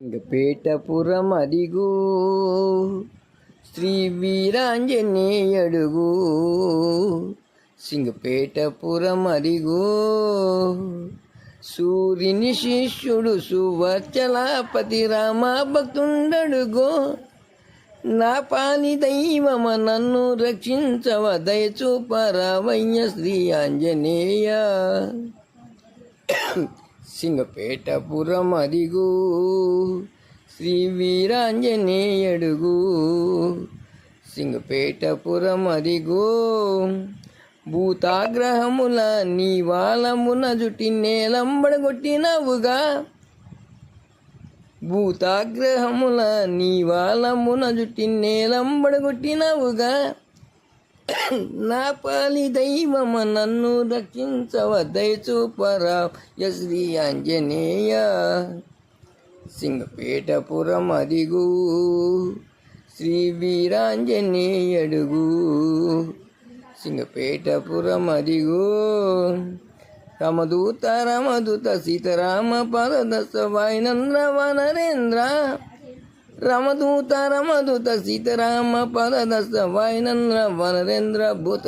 పేటపురం అదిగో శ్రీ వీరాంజనేయడుగు సింగపేటపురం అదిగో సూర్యుని శిష్యుడు సువర్చలాపతి రామ భక్తుండడుగో నా పాని దైవమ నన్ను రక్షించవ దయచూపరావయ్య శ్రీ ఆంజనేయ. సింగపేటపురం అదిగు శ్రీ వీరాంజనేయుడుగు సింగపేటపురం అదిగో భూతాగ్రహముల నీవాలమున జుటి నేలంబడగొట్టినవుగా భూతాగ్రహముల నీవాలమున జుటి నేలంబడగొట్టినవుగా నా పాలి దైవమ నన్ను రక్షించవ దయచూపరా శ్రీ ఆంజనేయ. సింగపేటపురం అదిగు శ్రీ వీరాంజనేయడుగు. సింగపేటపురం అదిగు రమదూత రమదూత సీతారామ పదదశ వాయినంద్ర వనరేంద్ర. రమదూత రమదూత సీతారామ పదదశ వాయినంద్ర వనరేంద్ర భూత